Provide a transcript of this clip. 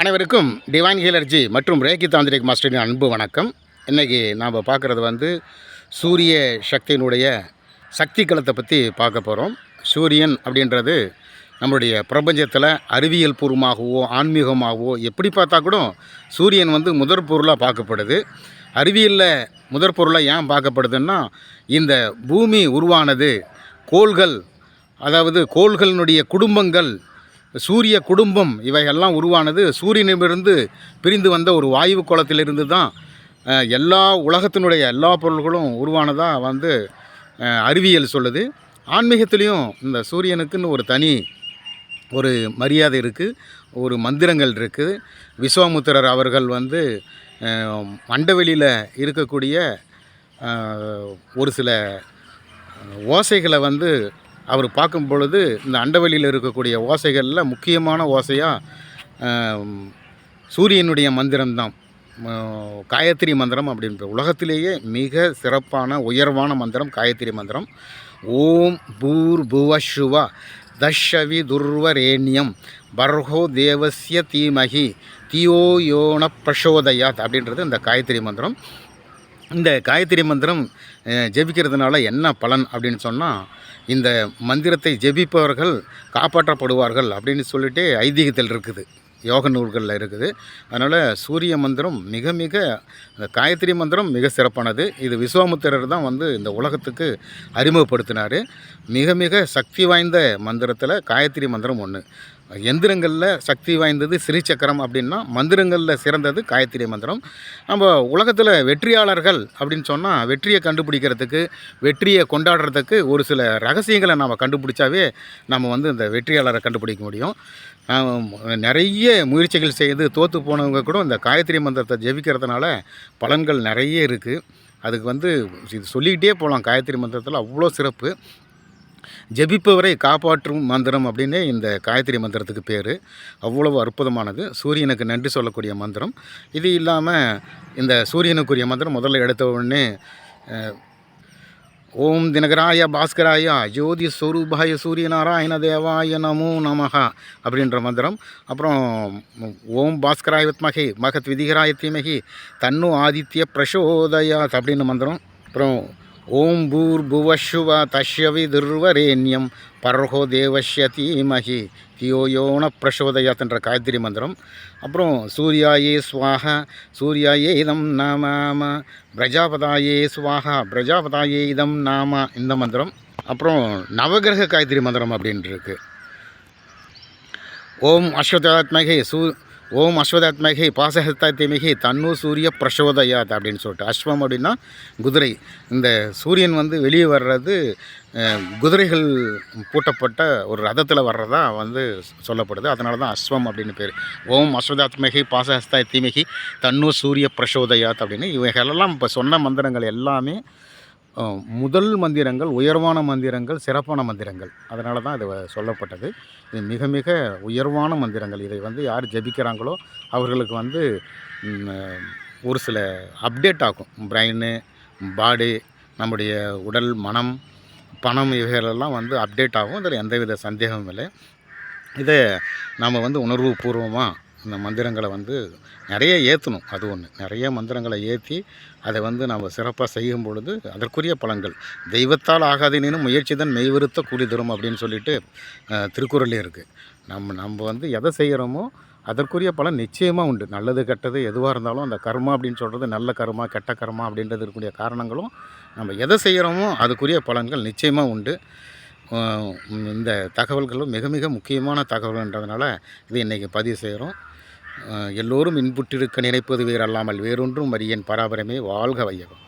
அனைவருக்கும் டிவைன் ஹீலர்ஜி மற்றும் ரேகி தாந்திரிக் மாஸ்டரின் அன்பு வணக்கம். இன்றைக்கி நாம் பார்க்குறது வந்து சூரிய சக்தியினுடைய சக்தி களத்தை பற்றி பார்க்க போகிறோம் சூரியன் அப்படின்றது நம்மளுடைய பிரபஞ்சத்தில் அறிவியல் பூர்வமாகவோ ஆன்மீகமாகவோ எப்படி பார்த்தா கூட சூரியன் வந்து முதற் பொருளாக பார்க்கப்படுது. அறிவியலில் முதற் பொருளாக ஏன் பார்க்கப்படுதுன்னா இந்த பூமி உருவானது கோள்கள் அதாவது கோள்களினுடைய குடும்பங்கள் சூரிய குடும்பம் இவைகள்லாம் உருவானது சூரியனிலிருந்து பிரிந்து வந்த ஒரு வாயு குளத்திலிருந்து தான் எல்லா உலகத்தினுடைய எல்லா பொருள்களும் உருவானதாக வந்து அறிவியல் சொல்லுது. ஆன்மீகத்துலேயும் இந்த சூரியனுக்குன்னு ஒரு தனி ஒரு மரியாதை இருக்குது ஒரு மந்திரங்கள் இருக்குது விஸ்வாமுத்திரர் அவர்கள் வந்து மண்டவெளியில் இருக்கக்கூடிய ஒரு சில ஓசைகளை வந்து அவர் பார்க்கும் பொழுது இந்த அண்டவெளியில் இருக்கக்கூடிய ஓசைகளில் முக்கியமான ஓசையாக சூரியனுடைய மந்திரம்தான். காயத்ரி மந்திரம் அப்படின்ற உலகத்திலேயே மிக சிறப்பான உயர்வான மந்திரம் காயத்ரி மந்திரம். ஓம் பூர் புவ சுவ தஷவி துர்வரேண்யம் பர்ஹோ தேவஸ்ய தீமகி தியோ யோன பிரசோதயாத் அப்படின்றது இந்த காயத்ரி மந்திரம். இந்த காயத்ரி மந்திரம் ஜெபிக்கிறதுனால என்ன பலன் அப்படின்னு சொன்னால் இந்த மந்திரத்தை ஜெபிப்பவர்கள் காப்பாற்றப்படுவார்கள் அப்படின்னு சொல்லிட்டு ஐதீகத்தில் இருக்குது யோக நூல்களில் இருக்குது. அதனால் சூரிய மந்திரம் மிக மிக இந்த காயத்ரி மந்திரம் மிக சிறப்பானது. இது விஸ்வாமுத்திரர் தான் வந்து இந்த உலகத்துக்கு அறிமுகப்படுத்தினார். மிக மிக சக்தி வாய்ந்த மந்திரத்தில் காயத்ரி மந்திரம் ஒன்று எந்திரங்களில் சக்தி வாய்ந்தது சிறிச்சக்கரம் அப்படின்னா மந்திரங்களில் சிறந்தது காயத்ரி மந்திரம். நம்ம உலகத்தில் வெற்றியாளர்கள் அப்படின்னு சொன்னால் வெற்றியை கண்டுபிடிக்கிறதுக்கு வெற்றியை கொண்டாடுறதுக்கு ஒரு சில ரகசியங்களை நாம் கண்டுபிடிச்சாவே நம்ம வந்து இந்த வெற்றியாளரை கண்டுபிடிக்க முடியும். நிறைய முயற்சிகள் செய்து தோற்று போனவங்க கூட இந்த காயத்ரி மந்திரத்தை ஜெபிக்கிறதுனால பலன்கள் நிறைய இருக்குது அதுக்கு வந்து இது சொல்லிக்கிட்டே போகலாம் காயத்ரி மந்திரத்தில் அவ்வளோ சிறப்பு. ஜெபிப்பவரை காப்பாற்றும் மந்திரம் அப்படின்னு இந்த காயத்ரி மந்திரத்துக்கு பேர். அவ்வளவு அற்புதமானது. சூரியனுக்கு நன்றி சொல்லக்கூடிய மந்திரம். இது இல்லாமல் இந்த சூரியனுக்குரிய மந்திரம் முதல்ல எடுத்த உடனே ஓம் தினகராய பாஸ்கராய ஜோதி ஸ்வரூபாய சூரியநாராயண தேவாய நமோ நமஹ அப்படின்ற மந்திரம். அப்புறம் ஓம் பாஸ்கராய வித்மகி மகத் விதிகராய தீமகி தன்னு ஆதித்ய பிரசோதயாத் அப்படின்னு மந்திரம். அப்புறம் ஓம் பூர்புவஷுவ தஷ்யவி துர்வரேண்யம் பரஹோ தேவஷ்ய தீமகி தியோயோன பிரசோதயாத் என்ற காயத்ரி மந்திரம். அப்புறம் சூர்யாயே சுவாக சூர்யாயே இதம் நாம பிரஜாபதாயே சுவாக பிரஜாபதாயே இதம் நாம இந்த மந்திரம். அப்புறம் நவகிரக காயத்ரி மந்திரம் அப்படின்ட்டு இருக்குது ஓம் அஸ்வதாத்மகே சூ ஓம் அஸ்வதாத்மகி பாசஹஸ்தாத்தியமிகி தன்னு சூரிய பிரசோதயாத் அப்படின்னு சொல்லிட்டு. அஸ்வம் அப்படின்னா குதிரை. இந்த சூரியன் வந்து வெளியே வர்றது குதிரைகள் பூட்டப்பட்ட ஒரு ரதத்தில் வர்றதா வந்து சொல்லப்படுது. அதனால தான் அஸ்வம் அப்படின்னு பேர். ஓம் அஸ்வதாத்மகி பாசஹஸ்தாத்தியமிகி தன்னு சூரிய பிரசோதயாத் அப்படின்னு இவைகளெல்லாம் இப்போ சொன்ன மந்திரங்கள் எல்லாமே முதல் மந்திரங்கள் உயர்வான மந்திரங்கள் சிறப்பான மந்திரங்கள். அதனால தான் இது சொல்லப்பட்டது. இது மிக மிக உயர்வான மந்திரங்கள். இதை வந்து யார் ஜெபிக்கிறாங்களோ அவர்களுக்கு வந்து ஒரு சில அப்டேட் ஆகும். பிரெயின் பாடி நம்முடைய உடல் மனம் பணம் இவைகளெல்லாம் வந்து அப்டேட் ஆகும். அதில் எந்தவித சந்தேகமும் இல்லை. இதை நாம் வந்து உணர்வு பூர்வமாக இந்த மந்திரங்களை வந்து நிறைய ஏற்றணும் அது ஒன்று நிறைய மந்திரங்களை ஏற்றி அதை வந்து நம்ம சிறப்பாக செய்யும் பொழுது அதற்குரிய பலன்கள். தெய்வத்தால் ஆகாதேனும் முயற்சி தான் மெய்வருத்த கூலி தரும் அப்படின்னு சொல்லிட்டு திருக்குறளே இருக்குது நம்ம நம்ம வந்து எதை செய்கிறோமோ அதற்குரிய பலன் நிச்சயமாக உண்டு. நல்லது கெட்டது எதுவாக இருந்தாலும் அந்த கர்மா அப்படின்னு சொல்கிறது நல்ல கர்மா கெட்ட கர்மா அப்படின்றது இருக்கக்கூடிய காரணங்களும் நம்ம எதை செய்கிறோமோ அதுக்குரிய பலன்கள் நிச்சயமாக உண்டு. இந்த தகவல்களும் மிக மிக முக்கியமான தகவல்ன்றதுனால இது இன்றைக்கி பதிவு செய்கிறோம். எல்லோரும் இன்புற்றிருக்க நினைப்பது வேறல்லாமல் வேறொன்றும் அறியேன் பராபரமே வாழ்க வையகம்.